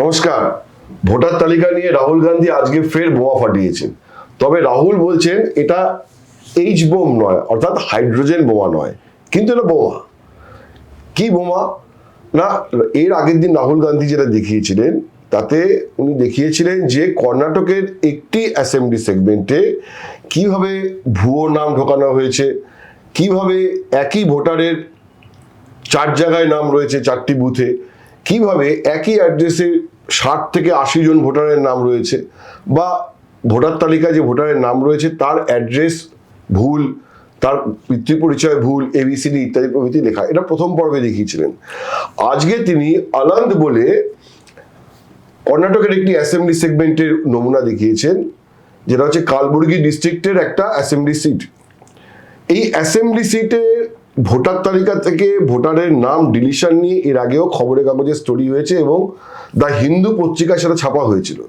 নমস্কার। ভোটার তালিকা নিয়ে রাহুল গান্ধী আজকে ফের বোমা ফাটিয়েছেন তবে রাহুল বলছেন, এটা এইচ বোম নয়, অর্থাৎ হাইড্রোজেন বোমা নয়, কিন্তু এটা বোমা। কি বোমা? না, এর আগের দিন রাহুল গান্ধী যেটা দেখিয়েছিলেন, তাতে উনি দেখিয়েছিলেন যে কর্ণাটকের একটি অ্যাসেম্বলি সেগমেন্টে কীভাবে ভুয়ো নাম ঢোকানো হয়েছে, কীভাবে একই ভোটারের চার জায়গায় নাম রয়েছে, চারটি বুথে কীভাবে একই অ্যাড্রেসে ষাট থেকে আশি জন ভোটারের নাম রয়েছে বা ভোটার তালিকায় যে ভোটারের নাম রয়েছে তার অ্যাড্রেস ভুল, তার পিতৃ পরিচয় ভুল এবিসিডি ইত্যাদি প্রভৃতি লেখা। এটা প্রথম পর্বে দেখিয়েছিলেন। আজকে তিনি আনন্দ বলে কর্ণাটকের একটি অ্যাসেম্বলি সেগমেন্টের নমুনা দেখিয়েছেন, যেটা হচ্ছে কালবুর্গি ডিস্ট্রিক্টের একটা অ্যাসেম্বলি সিট এই অ্যাসেম্বলি সিটে ভোটার তালিকা থেকে ভোটারের নাম, ডিলিশন নিয়ে এর আগেও খবরের কাগজে স্টোরি হয়েছে এবং দ্য হিন্দু পত্রিকায় সেটা ছাপা হয়েছিল।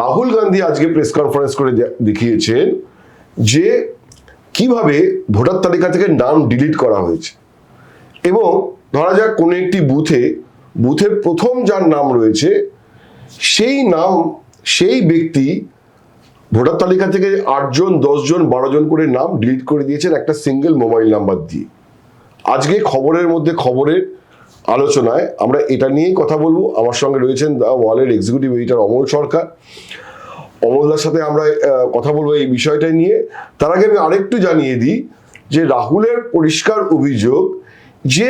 রাহুল গান্ধী আজকে প্রেস কনফারেন্স করে দেখিয়েছেন যে কীভাবে ভোটার তালিকা থেকে নাম ডিলিট করা হয়েছে। এবং ধরা যাক কোনো একটি বুথে বুথের প্রথম যার নাম রয়েছে, সেই নাম, সেই ব্যক্তি ভোটার তালিকা থেকে আটজন, দশজন, বারো জন করে নাম ডিলিট করে দিয়েছেন একটা সিঙ্গেল মোবাইল নাম্বার দিয়ে। আজকে খবরের মধ্যে খবরের আলোচনায় আমরা এটা নিয়েই কথা বলব। আমার সঙ্গে রয়েছেন দ্য ওয়ালের এক্সিকিউটিভ এডিটর অমল সরকার। অমলদার সাথে আমরা কথা বলব এই বিষয়টা নিয়ে। তার আগে আমি আরেকটু জানিয়ে দিই যে রাহুলের পরিষ্কার অভিযোগ যে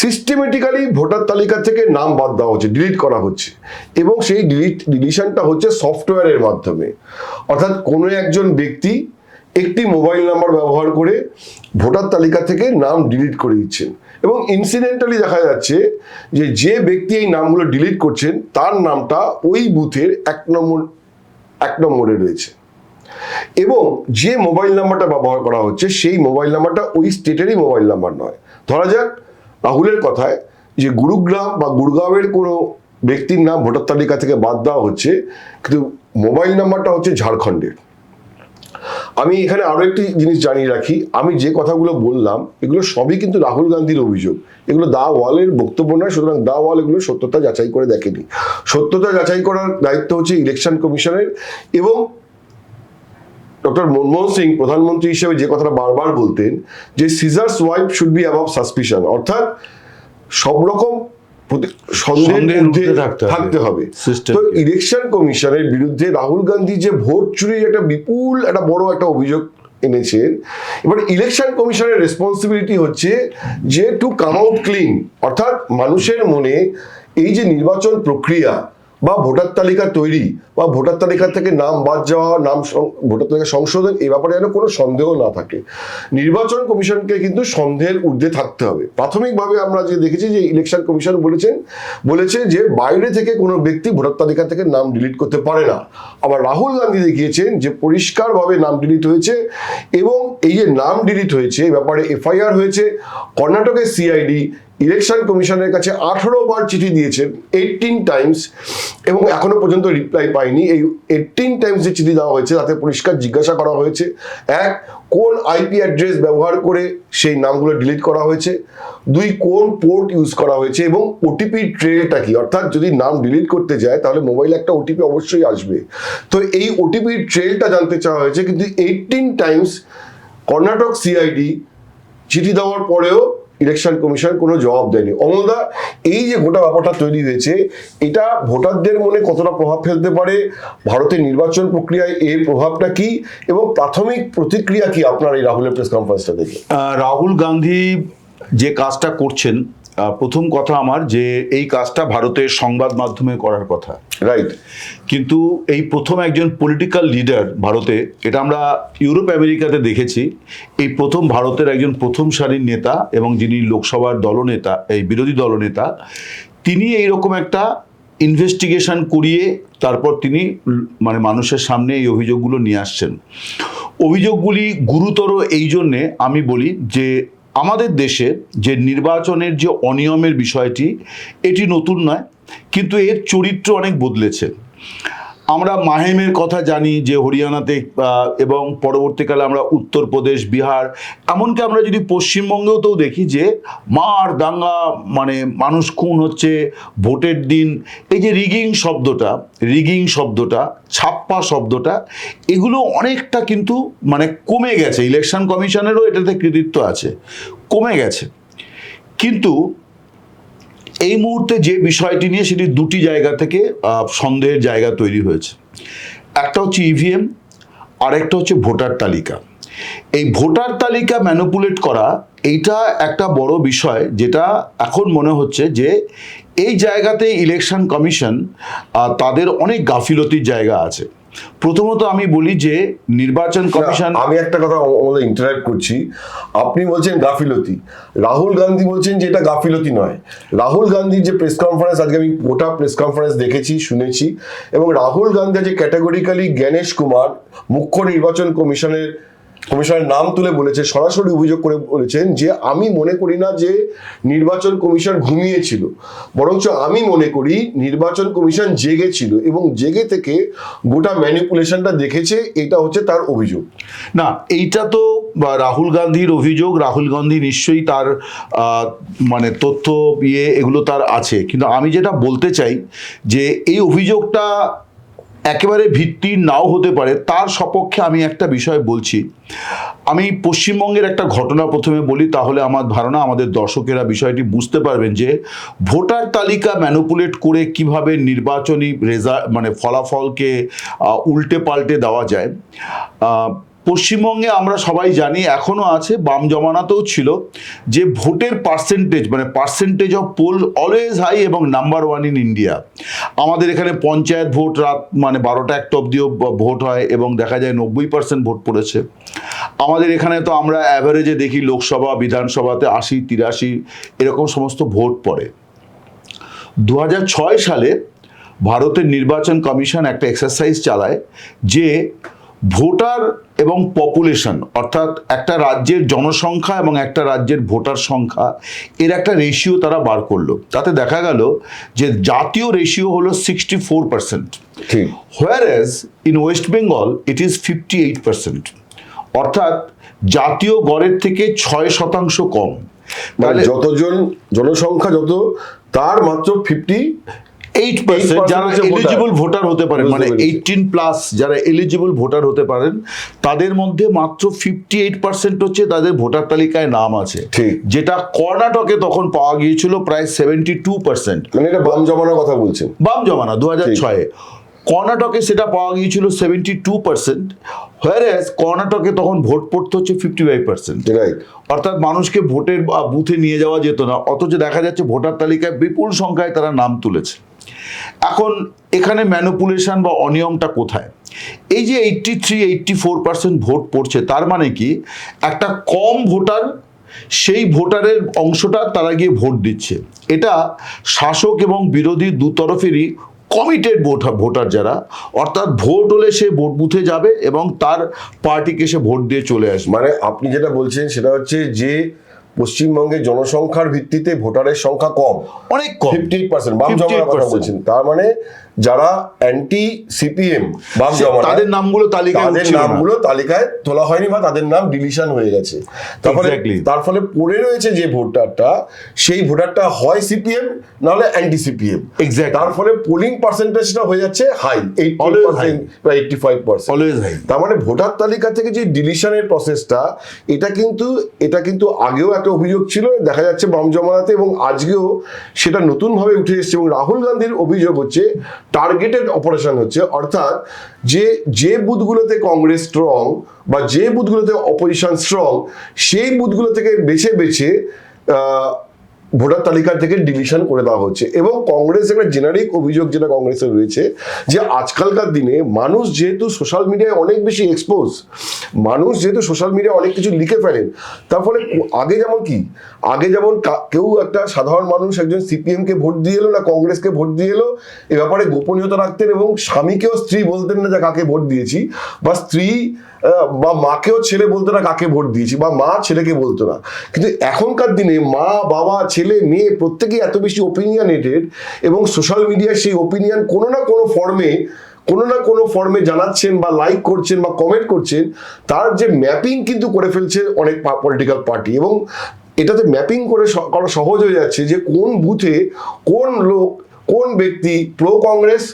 সিস্টেমেটিক্যালি ভোটার তালিকা থেকে নাম বাদ দেওয়া হচ্ছে ডিলিট করা হচ্ছে এবং সেই ডিলিট ডিলিশনটা হচ্ছে সফটওয়্যারের মাধ্যমে। অর্থাৎ কোনো একজন ব্যক্তি একটি মোবাইল নাম্বার ব্যবহার করে ভোটার তালিকা থেকে নাম ডিলিট করে দিচ্ছেন। এবং ইনসিডেন্টালি দেখা যাচ্ছে যে যে ব্যক্তি এই নামগুলো ডিলিট করছেন, তার নামটা ওই বুথের এক নম্বর, এক নম্বরে রয়েছে। এবং যে মোবাইল নাম্বারটা ব্যবহার করা হচ্ছে, সেই মোবাইল নাম্বারটা ওই স্টেটেরই মোবাইল নাম্বার নয়। ধরা যাক রাহুলের কথায় যে, গুরুগ্রাম বা গুরগাঁওয়ের কোনো ব্যক্তির নাম ভোটার তালিকা থেকে বাদ দেওয়া হচ্ছে, কিন্তু মোবাইল নাম্বারটা হচ্ছে ঝাড়খণ্ডের। আমি এখানে আরও একটি জিনিস জানিয়ে রাখি। আমি যে কথাগুলো বললাম, এগুলো সবই কিন্তু রাহুল গান্ধীর অভিযোগ। এগুলো দা ওয়ালের বক্তব্য নয়, সুতরাং দা ওয়াল এগুলো সত্যতা যাচাই করে দেখেনি। সত্যতা যাচাই করার দায়িত্ব হচ্ছে ইলেকশন কমিশনের এবং ডক্টর মনমোহন সিং, প্রধানমন্ত্রী হিসেবে যে কথাটা বারবার বলতেন যে Caesar's wife should be above suspicion অর্থাৎ সব রকম সন্দেহের থাকতে হবে। তো ইলেকশন কমিশনের বিরুদ্ধে রাহুল গান্ধী যে ভোট চুরির একটা বিপুল একটা বড় একটা অভিযোগ এনেছেন এবার ইলেকশন কমিশনের রেসপন্সিবিলিটি হচ্ছে যে টু কাম আউট ক্লিন অর্থাৎ মানুষের মনে এই যে নির্বাচন প্রক্রিয়া বা ভোটার তালিকা তৈরি বা ভোটার তালিকা থেকে নাম বাদ যাওয়া, নাম ভোটার তালিকা সংশোধন, এ ব্যাপারে যেন কোনো সন্দেহ না থাকে। নির্বাচন কমিশনকে কিন্তু সন্দেহের ঊর্ধ্বে থাকতে হবে। প্রাথমিকভাবে আমরা যে দেখেছি যে ইলেকশন কমিশন বলেছেন, বলেছে যে বাইরে থেকে কোনো ব্যক্তি ভোটার তালিকা থেকে নাম ডিলিট করতে পারে না। আবার রাহুল গান্ধী দেখিয়েছেন যে পরিষ্কারভাবে নাম ডিলিট হয়েছে এবং এই যে নাম ডিলিট হয়েছে এই ব্যাপারে এফআইআর হয়েছে, কর্ণাটকের সিআইডি ইলেকশন কমিশনের কাছে আঠারো বার চিঠি দিয়েছেন এইটিন টাইমস এবং এখনও পর্যন্ত রিপ্লাই পায়নি এই এইটিন টাইমস যে চিঠি দেওয়া হয়েছে, তাতে পরিষ্কার জিজ্ঞাসা করা হয়েছে। এক, কোন আইপি অ্যাড্রেস ব্যবহার করে সেই নামগুলো ডিলিট করা হয়েছে? দুই, কোন পোর্ট ইউজ করা হয়েছে? এবং ওটিপি ট্রেলটা কি? অর্থাৎ যদি নাম ডিলিট করতে যায়, তাহলে মোবাইলে একটা ওটিপি অবশ্যই আসবে। তো এই ওটিপি ট্রেলটা জানতে চাওয়া হয়েছে, কিন্তু এইটিন টাইমস কর্ণাটক সিআইডি চিঠি দেওয়ার পরেও ইলেকশন কমিশন কোনো জবাব দেয়নি। অমলদা, এই যে গোটা ব্যাপারটা তৈরি হয়েছে, এটা ভোটারদের মনে কতটা প্রভাব ফেলতে পারে? ভারতের নির্বাচন প্রক্রিয়ায় এর প্রভাবটা কি? এবং প্রাথমিক প্রতিক্রিয়া কি আপনার এই রাহুলের প্রেস কনফারেন্সটা দেখে? রাহুল গান্ধী যে কাজটা করছেন প্রথম কথা আমার যে এই কাজটা ভারতের সংবাদ মাধ্যমে করার কথা রাইট কিন্তু এই প্রথম একজন পলিটিক্যাল লিডার ভারতে, এটা আমরা ইউরোপ, আমেরিকাতে দেখেছি, এই প্রথম ভারতের একজন প্রথম সারির নেতা এবং যিনি লোকসভার দলনেতা, এই বিরোধী দলনেতা, তিনি এইরকম একটা ইনভেস্টিগেশন করিয়ে তারপর তিনি মানে মানুষের সামনে এই অভিযোগগুলো নিয়ে আসছেন। অভিযোগগুলি গুরুতর এই জন্যে আমি বলি যে আমাদের দেশে যে নির্বাচনের যে অনিয়মের বিষয়টি, এটি নতুন নয়, কিন্তু এর চরিত্র অনেক বদলেছে। আমরা মাহেমের কথা জানি যে হরিয়ানাতে এবং পরবর্তীকালে আমরা উত্তরপ্রদেশ, বিহার, এমনকি আমরা যদি পশ্চিমবঙ্গেও তো দেখি যে মার দাঙ্গা মানে মানুষ খুন হচ্ছে, ভোটের দিন, এই যে রিগিং শব্দটা রিগিং শব্দটা, ছাপ্পা শব্দটা, এগুলো অনেকটা কিন্তু মানে কমে গেছে। ইলেকশন কমিশনেরও এটাতে কৃতিত্ব আছে। কমে গেছে। কিন্তু এই মুহূর্তে যে বিষয়টি নিয়ে সেটি দুটি জায়গা থেকে সন্দেহের জায়গা তৈরি হয়েছে। একটা হচ্ছে ইভিএম আর একটা হচ্ছে ভোটার তালিকা। এই ভোটার তালিকা ম্যানুপুলেট করা, এইটা একটা বড় বিষয় যেটা এখন মনে হচ্ছে যে এই জায়গাতে ইলেকশন কমিশন তাদের অনেক গাফিলতির জায়গা আছে। প্রথমত আমি বলি যে নির্বাচন কমিশন আমি একটা কথা আমাদের ইন্টারাক্ট করছি। আপনি বলছেন গাফিলতি। রাহুল গান্ধী বলছেন যে এটা গাফিলতি নয়। রাহুল গান্ধীর যে প্রেস কনফারেন্স আজকে আমি গোটা প্রেস কনফারেন্স দেখেছি শুনেছি। এবং রাহুল গান্ধী যে ক্যাটাগরিক্যালি জ্ঞানেশ কুমার মুখ্য নির্বাচন কমিশনের কমিশনের নাম তুলে বলেছে, সরাসরি অভিযোগ করে বলেছেন যে আমি মনে করি না যে নির্বাচন কমিশন ঘুমিয়েছিল। বরঞ্চ আমি মনে করি নির্বাচন কমিশন জেগেছিল এবং জেগে থেকে গোটা ম্যানিপুলেশনটা দেখেছে, এটা হচ্ছে তার অভিযোগ। না, এইটা তো রাহুল গান্ধীর অভিযোগ, রাহুল গান্ধী নিশ্চয়ই তার মানে তথ্য ইয়ে এগুলো তার আছে। কিন্তু আমি যেটা বলতে চাই যে এই অভিযোগটা একেবারে ভিত্তি নাও হতে পারে, তার সপক্ষে আমি একটা বিষয় বলছি। আমি পশ্চিমবঙ্গের একটা ঘটনা প্রথমে বলি, তাহলে আমার ধারণা, আমাদের দর্শকেরা বিষয়টি বুঝতে পারবেন যে, ভোটার তালিকা ম্যানুপুলেট করে কীভাবে নির্বাচনী রেজাল্ট মানে ফলাফলকে উল্টে পাল্টে দেওয়া যায়। পশ্চিমবঙ্গে আমরা সবাই জানি এখনও আছে বাম জমানাতেও ছিল, যে ভোটের পার্সেন্টেজ মানে percentage of poll always high এবং নাম্বার ওয়ান ইন ইন্ডিয়া আমাদের এখানে পঞ্চায়েত ভোট রাত মানে বারোটা একটা অব্দিও ভোট হয় এবং দেখা যায় নব্বই পার্সেন্ট ভোট পড়েছে। আমাদের এখানে তো আমরা অ্যাভারেজে দেখি লোকসভা, বিধানসভাতে আশি, তিরাশি, এরকম সমস্ত ভোট পড়ে। দু হাজার ছয় সালে ভারতের নির্বাচন কমিশন একটা এক্সারসাইজ চালায়, যে ভোটার এবং পপুলেশন অর্থাৎ একটা রাজ্যের জনসংখ্যা এবং একটা রাজ্যের ভোটার সংখ্যা এর একটা রেশিও তারা বার করল। তাতে দেখা গেল যে জাতীয় রেশিও হলো সিক্সটি ফোর পার্সেন্ট ঠিক। Whereas in West Bengal it is fifty eight percent অর্থাৎ জাতীয় গড়ের থেকে ছয় শতাংশ কম। মানে যতজন জনসংখ্যা যত তার মাত্র ফিফটি এইট পার্সেন্ট 8% যারা। Eligible voter. হতে পারেন মানে। এইটিন প্লাস যারা এলিজিবল ভোটার হতে পারেন তাদের মধ্যে মাত্র ফিফটি এইট পার্সেন্ট হচ্ছে তাদের ভোটার তালিকায় নাম আছে। ঠিক। যেটা কর্ণাটকে তখন পাওয়া গিয়েছিল প্রায় সেভেন্টি টু পার্সেন্ট মানে এটা বাম জমানোর কথা বলছেন বাম জমানা দু হাজার ছয়ে কর্ণাটকে সেটা পাওয়া গিয়েছিল সেভেন্টি টু পার্সেন্ট হোয়ারেস কর্ণাটকে তখন ভোট পড়তে হচ্ছে ফিফটি ফাইভ পার্সেন্ট রাইট অর্থাৎ মানুষকে ভোটের বুথে নিয়ে যাওয়া যেত না অথচ দেখা যাচ্ছে ভোটার তালিকায় বিপুল সংখ্যায় তারা নাম তুলেছে। এখন এখানে ম্যানুপুলেশন বা অনিয়মটা কোথায়? এই যে eighty three eighty four percent vote পড়ছে, তার মানে কি? একটা কম ভোটার, সেই ভোটারের অংশটা তারা গিয়ে ভোট দিচ্ছে। এটা শাসক এবং বিরোধী দু তরফেরই কমিটেড ভোট ভোটার যারা, অর্থাৎ ভোট হলে সে ভোট বুথে যাবে এবং তার পার্টিকে সে ভোট দিয়ে চলে আসবে। মানে আপনি যেটা বলছেন, সেটা হচ্ছে যে পশ্চিমবঙ্গে জনসংখ্যার ভিত্তিতে ভোটারের সংখ্যা কম। অনেক কম। ফিফটি পার্সেন্ট বাম জমানোর কথা বলছেন। তার মানে যারা অ্যান্টি সিপিএম বাম জমানা তাদের নামগুলো তালিকায় তাদের নামগুলো তালিকায় তোলা হয়নি বা তাদের নাম ডিলিশন হয়ে গেছে। তার ফলে তার ফলে পড়ে রয়েছে যে ভোটারটা সেই ভোটারটা হয় সিপিএম নাহলে অ্যান্টি সিপিএম Exactly. তার ফলে পোলিং পার্সেন্টেজটা হয়ে যাচ্ছে হাই এইটি পার্সেন্ট বা eighty five percent always high তার মানে ভোটার তালিকা থেকে যে ডিলিশনের প্রসেসটা এটা কিন্তু এটা কিন্তু আগেও একটা অভিযোগ ছিল দেখা যাচ্ছে বাম জমানাতে এবং আজকেও সেটা নতুনভাবে উঠে এসেছে এবং রাহুল গান্ধীর অভিযোগ হচ্ছে টার্গেটেড অপারেশন হচ্ছে, অর্থাৎ যে যে বুথগুলোতে কংগ্রেস স্ট্রং বা যে বুথগুলোতে অপোজিশন স্ট্রং সেই বুথগুলো থেকে বেছে বেছে ভোটার তালিকা থেকে ডিলিশন করে দেওয়া হচ্ছে। এবং কংগ্রেস একটা জেনারিক অভিযোগ যেটা কংগ্রেসের রয়েছে, যে আজকালকার দিনে মানুষ যেহেতু সোশ্যাল মিডিয়ায় অনেক বেশি এক্সপোজ মানুষ যেহেতু সোশ্যাল মিডিয়ায় অনেক কিছু লিখে ফেলেন, তার ফলে আগে যেমন কি, আগে যেমন কেউ একটা সাধারণ মানুষ একজন সিপিএম কে ভোট দিয়ে এলো না কংগ্রেসকে ভোট দিয়ে এলো, এ ব্যাপারে গোপনীয়তা রাখতেন এবং স্বামীকেও স্ত্রী বলতেন না যে কাকে ভোট দিয়েছি, বা স্ত্রী বা মাকেও ছেলে বলতো না, কাকে ভোট দিয়েছি? বা মা ছেলেকে বলতো না। কিন্তু এখনকার দিনে মা, বাবা, ছেলে, মেয়ে প্রত্যেকেই এত বেশি ওপিনিয়নেটেড এবং সোশ্যাল মিডিয়ায় সেই ওপিনিয়ন কোনো না কোনো ফর্মে কোনো না কোনো ফর্মে জানাচ্ছেন বা লাইক করছেন বা কমেন্ট করছেন, তার যে ম্যাপিং কিন্তু করে ফেলছে অনেক পলিটিক্যাল পার্টি এবং এটাতে ম্যাপিং করে করা সহজ হয়ে যাচ্ছে যে কোন বুথে কোন লোক, কোন ব্যক্তি প্রো কংগ্রেস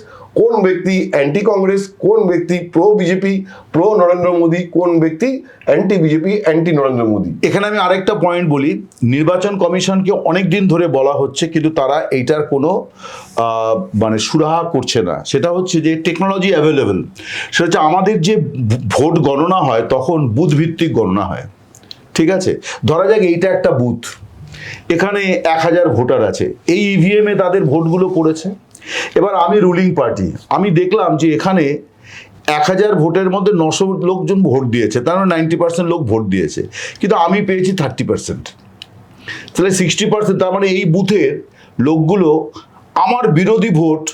কোন ব্যক্তি অ্যান্টি কংগ্রেস কোন ব্যক্তি pro BJP pro Narendra Modi, কোন ব্যক্তি anti BJP anti Narendra Modi? এখানে আমি আরেকটা পয়েন্ট বলি, নির্বাচন কমিশনকে অনেক দিন ধরে বলা হচ্ছে কিন্তু তারা এইটার কোনো মানে সুরাহা করছে না। সেটা হচ্ছে যে টেকনোলজি অ্যাভেলেবেল সেটা হচ্ছে আমাদের যে ভোট গণনা হয়, তখন বুথ ভিত্তিক গণনা হয়। ঠিক আছে? ধরা যাক এইটা একটা বুথ, এখানে এক হাজার ভোটার আছে। এই ইভিএম এ তাদের ভোটগুলো পড়েছে এবার আমি রুলিং পার্টি আমি দেখলাম যে এখানে এক হাজার ভোটের মধ্যে নশো লোকজন ভোট দিয়েছে তার মানে নাইনটি পার্সেন্ট লোক ভোট দিয়েছে কিন্তু আমি পেয়েছি থার্টি পার্সেন্ট তাহলে সিক্সটি পার্সেন্ট তার মানে এই বুথের লোকগুলো আমার বিরোধী ভোট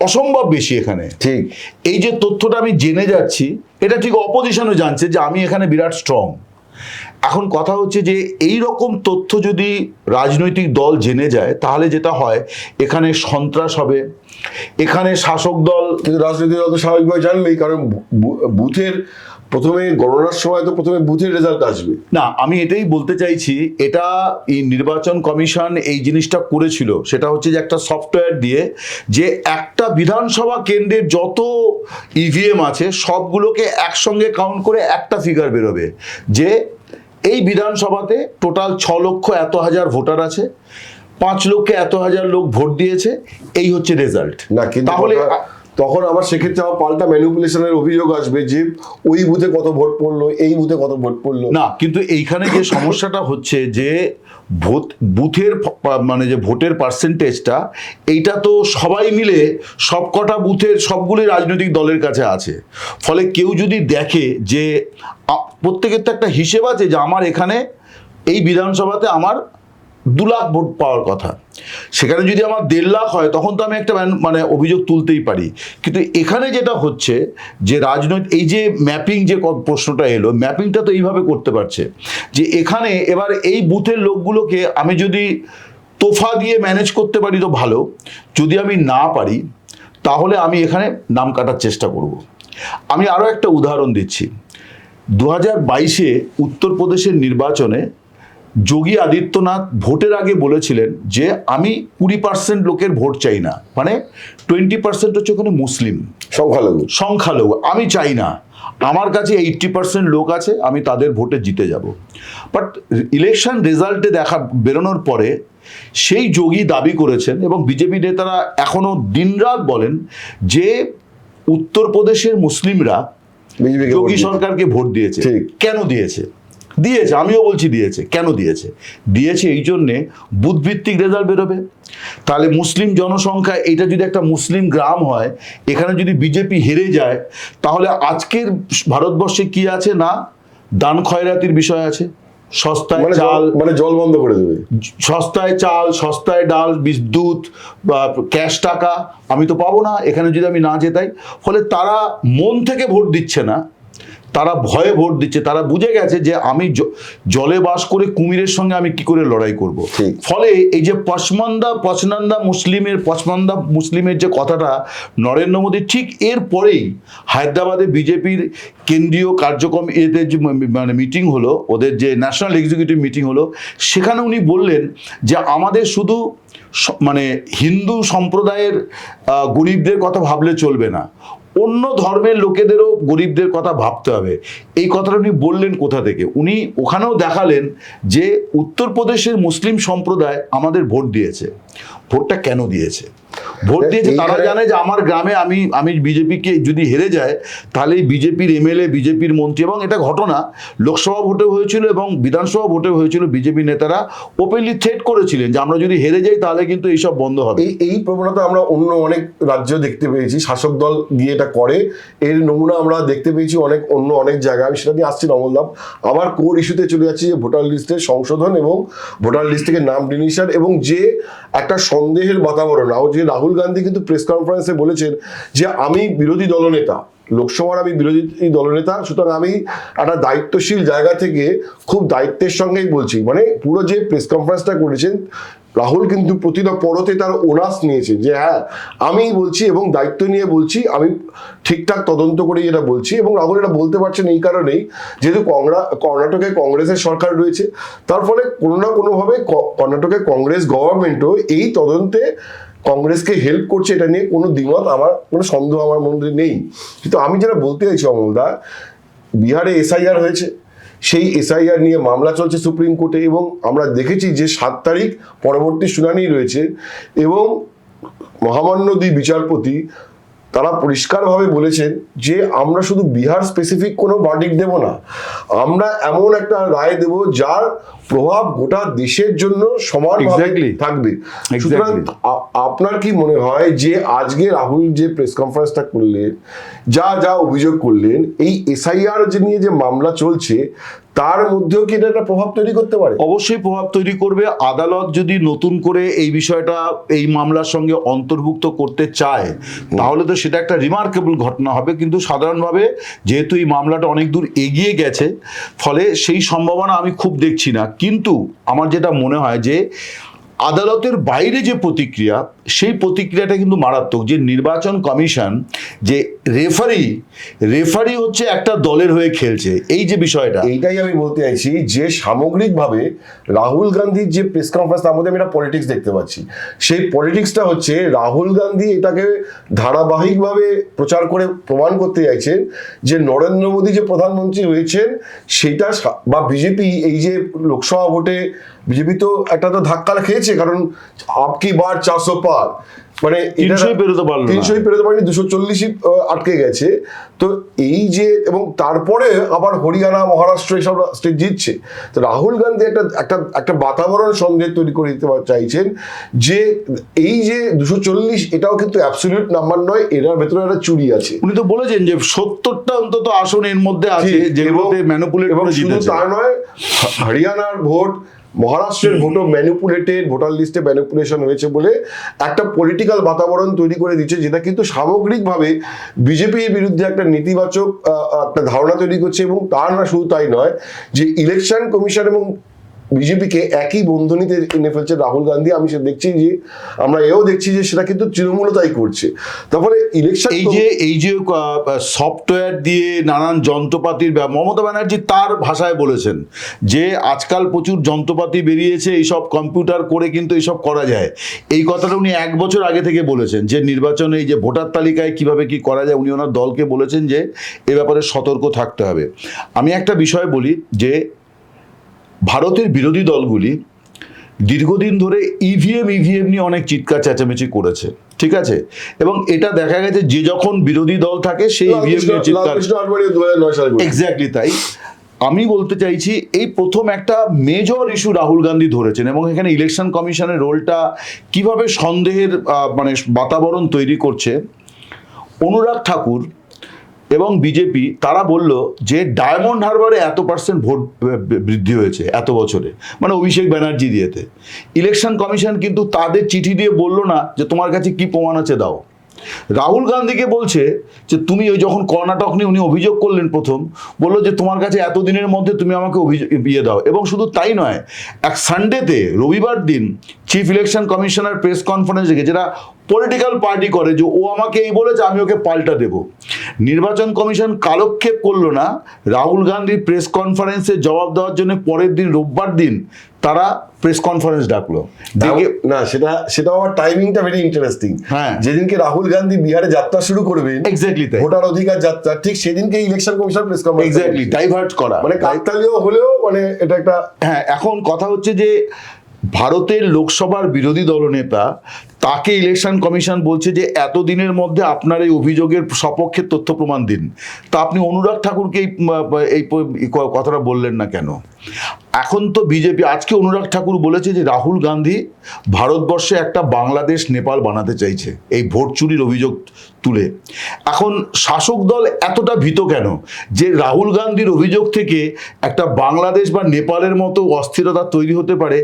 অসম্ভব বেশি এখানে। ঠিক। এই যে তথ্যটা আমি জেনে যাচ্ছি এটা ঠিক অপোজিশনও জানছে যে আমি এখানে বিরাট স্ট্রং এখন কথা হচ্ছে যে এই রকম তথ্য যদি রাজনৈতিক দল জেনে যায় তাহলে যেটা হয় এখানে সন্ত্রাস হবে এখানে শাসক দল রাজনৈতিক দল তো স্বাভাবিকভাবে জানবেই কারণ বুথের প্রথমে গণনার সময় তো প্রথমে বুথের রেজাল্ট আসবে। না আমি এটাই বলতে চাইছি এটা এই নির্বাচন কমিশন এই জিনিসটা করেছিল সেটা হচ্ছে যে একটা সফটওয়্যার দিয়ে যে একটা বিধানসভা কেন্দ্রের যত ইভিএম আছে সবগুলোকে একসঙ্গে কাউন্ট করে একটা ফিগার বেরোবে যে এই বিধানসভাতে টোটাল ছ লক্ষ এত হাজার ভোটার আছে পাঁচ লক্ষে এত হাজার লোক ভোট দিয়েছে এই হচ্ছে রেজাল্ট না কিন্তু তাহলে তখন আবার সেক্ষেত্রে আবার পাল্টা ম্যানিপুলেশনের অভিযোগ আসবে যে ওই বুথে কত ভোট পড়ল এই বুথে কত ভোট পড়ল। না কিন্তু এইখানে যে সমস্যাটা হচ্ছে যে ভোট, বুথের মানে যে ভোটের পার্সেন্টেজটা এইটা তো সবাই মিলে সবকটা বুথের সবগুলি রাজনৈতিক দলের কাছে আছে। ফলে কেউ যদি দেখে যে প্রত্যেকের তো একটা হিসেব আছে যে আমার এখানে এই বিধানসভাতে আমার দু লাখ ভোট পাওয়ার কথা। সেখানে যদি আমার দেড় লাখ হয়, তখন তো আমি একটা মানে অভিযোগ তুলতেই পারি। কিন্তু এখানে যেটা হচ্ছে, যে রাজনৈতিক, এই যে ম্যাপিং যে প্রশ্নটা এলো ম্যাপিংটা তো এইভাবে করতে পারছে, যে এখানে এবার এই বুথের লোকগুলোকে আমি যদি তোফা দিয়ে ম্যানেজ করতে পারি তো ভালো, যদি আমি না পারি, তাহলে আমি এখানে নাম কাটার চেষ্টা করব। আমি আরও একটা উদাহরণ দিচ্ছি। দু হাজার বাইশে উত্তরপ্রদেশের নির্বাচনে যোগী আদিত্যনাথ ভোটের আগে বলেছিলেন যে আমি কুড়ি পার্সেন্ট লোকের ভোট চাই না। মানে টোয়েন্টি পার্সেন্ট হচ্ছে ওখানে মুসলিম। সংখ্যালঘু। সংখ্যালঘু। আমি চাই না। আমার কাছে এইট্টি পার্সেন্ট লোক আছে আমি তাদের ভোটে জিতে যাব। বাট ইলেকশন রেজাল্টে দেখা বেরোনোর পরে সেই যোগী দাবি করেছেন এবং বিজেপি নেতারা এখনও দিনরাত বলেন যে উত্তরপ্রদেশের মুসলিমরা যোগী সরকারকে ভোট দিয়েছে। কেন দিয়েছে? দিয়েছে আমিও বলছি দিয়েছে। কেন দিয়েছে? দিয়েছে এই জন্যে বুথভিত্তিক রেজাল্ট বেরোবে। তাহলে মুসলিম জনসংখ্যা এটা যদি একটা মুসলিম গ্রাম হয় এখানে যদি বিজেপি হেরে যায় তাহলে আজকের ভারতবর্ষে কি আছে না? দান খয়রাতির বিষয় আছে। সস্তায় মানে চাল মানে জল বন্ধ করে দেবে। সস্তায় চাল সস্তায় ডাল বিদ্যুৎ বা ক্যাশ টাকা আমি তো পাবো না। এখানে যদি আমি না জেতাই ফলে তারা মন থেকে ভোট দিচ্ছে না। তারা ভয়ে ভোট দিচ্ছে তারা বুঝে গেছে যে আমি জলে বাস করে কুমিরের সঙ্গে আমি কি করে লড়াই করব। ফলে এই যে পশমান্দা পচনান্দা মুসলিমের পচমান্দা মুসলিমের যে কথাটা নরেন্দ্র মোদী ঠিক এর পরেই হায়দ্রাবাদে বিজেপির কেন্দ্রীয় কার্যক্রম এতে যে মানে মিটিং হলো ওদের যে ন্যাশনাল এক্সিকিউটিভ মিটিং হলো সেখানে উনি বললেন যে আমাদের শুধু মানে হিন্দু সম্প্রদায়ের গরিবদের কথা ভাবলে চলবে না। অন্য ধর্মের লোকেদেরও গরিবদের কথা ভাবতে হবে। এই কথাটা উনি বললেন কোথা থেকে? উনি ওখানেও দেখালেন যে উত্তরপ্রদেশের মুসলিম সম্প্রদায় আমাদের ভোট দিয়েছে। ভোটটা কেন দিয়েছে? ভোট দিয়েছে তারা জানে যে আমার গ্রামে আমি আমি বিজেপিকে যদি হেরে যায় তাহলে বিজেপির এমএলএ বিজেপির মন্ত্রী এবং এটা ঘটনা লোকসভা ভোটে হয়েছিল এবং বিধানসভা ভোটে হয়েছিল বিজেপি নেতারা ওপেনলি থ্রেট করেছিলেন যে আমরা যদি হেরে যাই তাহলে কিন্তু এইসব বন্ধ হবে। এই এই প্রবণতা আমরা অন্য অনেক রাজ্য দেখতে পেয়েছি। শাসক দল গিয়ে এটা করে। এর নমুনা আমরা দেখতে পেয়েছি অনেক অন্য অনেক জায়গায়। আমি সেটা নিয়ে আসছি নমলদাম আবার কোর ইস্যুতে চলে যাচ্ছি যে ভোটার লিস্টের সংশোধন এবং ভোটার লিস্ট থেকে নাম ডিলিশন এবং যে একটা সন্দেহের বাতাবরণ যে রাহুল গান্ধী কিন্তু প্রেস কনফারেন্সে বলেছেন যে আমি বিরোধী দলনেতা, লোকসভার আমি বিরোধী দলনেতা, সুতরাং আমি একটা দায়িত্বশীল জায়গা থেকে খুব দায়িত্বের সঙ্গেই বলছি। মানে পুরো যে প্রেস কনফারেন্সটা করেছেন, রাহুল কিন্তু প্রতিটা পরতে তার ওনাস নিয়েছেন যে হ্যাঁ আমি বলছি এবং দায়িত্ব নিয়ে বলছি, আমি ঠিকঠাক তদন্ত করে এটা বলছি এবং রাহুল এটা বলতে পারছেন এই কারণেই, যেহেতু কর্ণাটকে কংগ্রেসের সরকার রয়েছে, তার ফলে কোনো না কোনোভাবে কর্ণাটকে কংগ্রেস গভর্নমেন্টও এই তদন্তে কংগ্রেসকে হেল্প করছে এটা নিয়ে কোনো দ্বিমত আমার, কোনো সন্দেহ আমার মধ্যে নেই। কিন্তু আমি যেটা বলতে চাইছি অমলদা বিহারে এসআইআর হয়েছে। সেই এসআইআর নিয়ে মামলা চলছে সুপ্রিম কোর্টে এবং আমরা দেখেছি যে সাত তারিখ পরবর্তী শুনানি রয়েছে এবং মহামান্য দুই বিচারপতি তারা পরিষ্কারভাবে বলেছেন যে আমরা শুধু বিহার স্পেসিফিক কোনো ভার্ডিক দেব না। আমরা এমন একটা রায় দেব যার প্রভাব গোটা দেশের জন্য সমান. থাকবে। সুতরাং আপনার কি মনে হয় যে আজকে রাহুল যে প্রেস কনফারেন্সটা করলেন যা যা অভিযোগ করলেন এই এসআইআর যে নিয়ে যে মামলা চলছে তার মধ্যেও কি এটা একটা প্রভাব তৈরি করতে পারে? অবশ্যই প্রভাব তৈরি করবে। আদালত যদি নতুন করে এই বিষয়টা এই মামলার সঙ্গে অন্তর্ভুক্ত করতে চায় তাহলে তো সেটা একটা রিমার্কেবল ঘটনা হবে। কিন্তু সাধারণভাবে যেহেতু এই মামলাটা অনেক দূর এগিয়ে গেছে ফলে সেই সম্ভাবনা আমি খুব দেখছি না। কিন্তু আমার যেটা মনে হয় যে আদালতের বাইরে যে প্রতিক্রিয়া, সেই প্রতিক্রিয়াটা কিন্তু মারাত্মক। যে নির্বাচন কমিশন, যে রেফারি রেফারি হচ্ছে একটা দলের হয়ে খেলছে। এই যে বিষয়টা। এইটাই আমি বলতে চাইছি, যে সামগ্রিকভাবে রাহুল গান্ধীর যে প্রেস কনফারেন্স তার মধ্যে আমি একটা পলিটিক্স দেখতে পাচ্ছি। সেই পলিটিক্সটা হচ্ছে, রাহুল গান্ধী এটাকে ধারাবাহিকভাবে প্রচার করে প্রমাণ করতে চাইছেন যে নরেন্দ্র মোদী যে প্রধানমন্ত্রী হয়েছেন, সেটা বা বিজেপি এই যে লোকসভা ভোটে বিজেপি তো একটা তো ধাক্কা খেয়েছে কারণ আপকি বার চারশো পার। মানে তিনশোই পেরোতে পারল তিনশোই পেরোতে পারেনি দুশো চল্লিশই আটকে গেছে। তো এই যে এবং তারপরে আবার হরিয়ানা মহারাষ্ট্র এসব স্টেট জিতছে। তো রাহুল গান্ধী একটা একটা একটা বাতাবরণ সন্দেহ তৈরি করে দিতে চাইছেন যে এই যে দুশো চল্লিশ এটাও কিন্তু অ্যাবসলিউট নাম্বার নয় এটার ভেতরে একটা চুরি আছে। উনি তো বলেছেন যে সত্তরটা অন্তত আসন এর মধ্যে আছে যেগুলোতে ম্যানুপুলেট এবং শুধু তা নয় হরিয়ানার ভোট মহারাষ্ট্রের ভোটও ম্যানিপুলেটেড ভোটার লিস্টে ম্যানিপুলেশন হয়েছে বলে একটা পলিটিক্যাল বাতাবরণ তৈরি করে দিচ্ছে যেটা কিন্তু সামগ্রিকভাবে বিজেপির বিরুদ্ধে একটা নেতিবাচক একটা ধারণা তৈরি করছে এবং তার না শুধু তাই নয় যে ইলেকশন কমিশন এবং বিজেপিকে একই বন্ধনীতে এনে ফেলছে রাহুল গান্ধী। আমি সে দেখছি যে আমরা এও দেখছি যে সেটা কিন্তু তৃণমূলও তাই করছে। তারপরে ইলেকশন এই যে এই যে সফটওয়্যার দিয়ে নানান যন্ত্রপাতির মমতা ব্যানার্জি তার ভাষায় বলেছেন যে আজকাল প্রচুর যন্ত্রপাতি বেরিয়েছে এইসব কম্পিউটার করে কিন্তু এইসব করা যায়। এই কথাটা উনি এক বছর আগে থেকে বলেছেন যে নির্বাচনে এই যে ভোটার তালিকায় কীভাবে কি করা যায় উনি ওনার দলকে বলেছেন যে এ ব্যাপারে সতর্ক থাকতে হবে। আমি একটা বিষয় বলি যে ভারতের বিরোধী দলগুলি দীর্ঘদিন ধরে E ইভিএম ইভিএম নিয়ে অনেক চিৎকার চেঁচামেচি করেছে। ঠিক আছে? এবং এটা দেখা গেছে যে যখন বিরোধী দল থাকে সেই ইভিএম নিয়ে চিৎকার। হাজার নয় করেছে। এক্স্যাক্টলি তাই। আমি বলতে চাইছি এই প্রথম একটা মেজর ইস্যু রাহুল গান্ধী ধরেছেন এবং এখানে ইলেকশন কমিশনের রোলটা কীভাবে সন্দেহের মানে বাতাবরণ তৈরি করছে অনুরাগ ঠাকুর এবং বিজেপি তারা বলল যে ডায়মন্ড হারবারে এত পার্সেন্ট ভোট বৃদ্ধি হয়েছে এত বছরে মানে অভিষেক ব্যানার্জি দিয়েতে। ইলেকশন কমিশন কিন্তু তাদের চিঠি দিয়ে বলল না যে তোমার কাছে কি প্রমাণ আছে দাও। রাহুল গান্ধীকে বলছে যে, তুমি ওই যখন কর্ণাটক নিয়ে উনি অভিযোগ করলেন প্রথম, বলল যে, তোমার কাছে এতদিনের মধ্যে তুমি আমাকে অভিযোগ ইয়ে দাও। এবং শুধু তাই নয়, এক সানডেতে রবিবার দিন chief election commissioner press conference রেখে যেটা পলিটিক্যাল পার্টি করে, যে ও আমাকে এই বলেছে, আমি ওকে পাল্টা দেব। নির্বাচন কমিশন কালক্ষেপ করল না। রাহুল গান্ধীর প্রেস কনফারেন্সে জবাব দেওয়ার জন্য পরের দিন, রোববার দিন তারা প্রেস কনফারেন্স ডাকলো। না সেটা সেটা আমার টাইমিংটা ভেরি ইন্টারেস্টিং হ্যাঁ। যেদিনকে রাহুল গান্ধী বিহারে যাত্রা শুরু করবেন এক্স্যাক্টলি তাই। ভোটার অধিকার যাত্রা ঠিক সেদিনকে election commission press conference exactly divert করা। মানে কাকতালীয় হলেও মানে এটা একটা হ্যাঁ এখন কথা হচ্ছে যে ভারতের লোকসভার বিরোধী দলনেতা তাকে ইলেকশন কমিশন বলছে যে এতদিনের মধ্যে আপনার এই অভিযোগের সপক্ষে তথ্য প্রমাণ দিন। তা আপনি অনুরাগ ঠাকুরকে এই কথাটা বললেন না কেন? এখন তো বিজেপি, আজকে অনুরাগ ঠাকুর বলেছে যে রাহুল গান্ধী ভারতবর্ষে একটা বাংলাদেশ নেপাল বানাতে চাইছে, এই ভোট চুরির অভিযোগ তুলে। এখন শাসক দল এতটা ভীত কেন? যে রাহুল গান্ধীর অভিযোগ থেকে একটা বাংলাদেশ বা নেপালের মতো অস্থিরতা তৈরি হতে পারে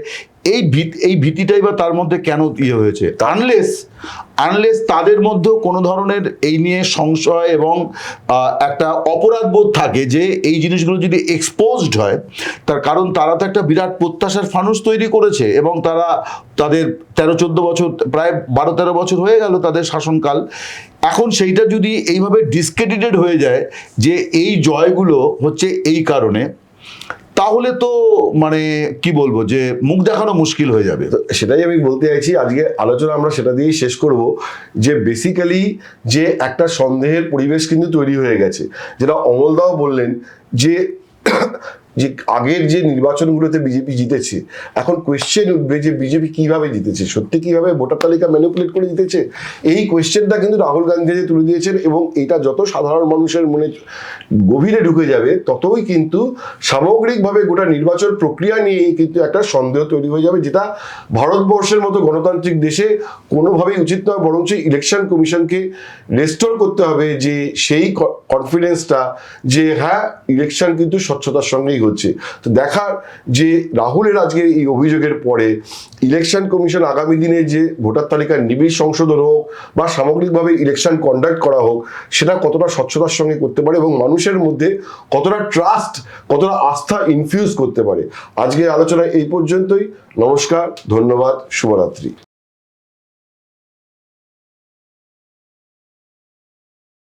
এই ভীত- এই ভীতিটাই বা তার মধ্যে কেন ইয়ে হয়েছে? আনলেস আনলেস তাদের মধ্যেও কোনো ধরনের এই নিয়ে সংশয় এবং একটা অপরাধ বোধ থাকে যে এই জিনিসগুলো যদি এক্সপোজড হয়, তার কারণ তারা তো একটা বিরাট প্রত্যাশার ফানুস তৈরি করেছে এবং তারা তাদের তেরো, চোদ্দ বছর, প্রায় বারো, তেরো বছর হয়ে গেল তাদের শাসনকাল। এখন সেইটা যদি এইভাবে ডিসক্রেডিটেড হয়ে যায় যে এই জয়গুলো হচ্ছে এই কারণে তাহলে তো মানে কি বলব যে মুখ দেখানো মুশকিল হয়ে যাবে। সেটাই আমি বলতে চাইছি, আজকে আলোচনা আমরা সেটা দিয়েই শেষ করব যে বেসিক্যালি যে একটা সন্দেহের পরিবেশ কিন্তু তৈরি হয়ে গেছে। যেটা অমলদাও বললেন যে যে আগের যে নির্বাচনগুলোতে বিজেপি জিতেছে, এখন কোয়েশ্চেন উঠবে যে বিজেপি কীভাবে জিতেছে, সত্যি কীভাবে ভোটার তালিকা ম্যানিপুলেট করে জিতেছে? এই কোয়েশ্চেনটা কিন্তু রাহুল গান্ধী তুলে দিয়েছেন এবং এটা যত সাধারণ মানুষের মনে গভীরে ঢুকে যাবে, ততই কিন্তু সামগ্রিকভাবে গোটা নির্বাচন প্রক্রিয়া নিয়েই কিন্তু একটা সন্দেহ তৈরি হয়ে যাবে, যেটা ভারতবর্ষের মতো গণতান্ত্রিক দেশে কোনোভাবেই উচিত নয়, বরঞ্চ ইলেকশন কমিশনকে রেস্টোর করতে হবে যে সেই কনফিডেন্সটা যে হ্যাঁ ইলেকশন কিন্তু স্বচ্ছতার সঙ্গেই হচ্ছে। তো দেখার যে রাহুলের আজকে এই অভিযোগের পরে ইলেকশন কমিশন আগামী দিনে যে ভোটার তালিকার নিবিড় সংশোধন হোক বা সামগ্রিকভাবে ইলেকশন কন্ডাক্ট করা হোক, সেটা কতটা স্বচ্ছতার সঙ্গে করতে পারে এবং মানুষের মধ্যে কতটা ট্রাস্ট কতটা আস্থা ইনফিউজ করতে পারে? আজকে আলোচনা এই পর্যন্তই। নমস্কার, ধন্যবাদ, শুভরাত্রি।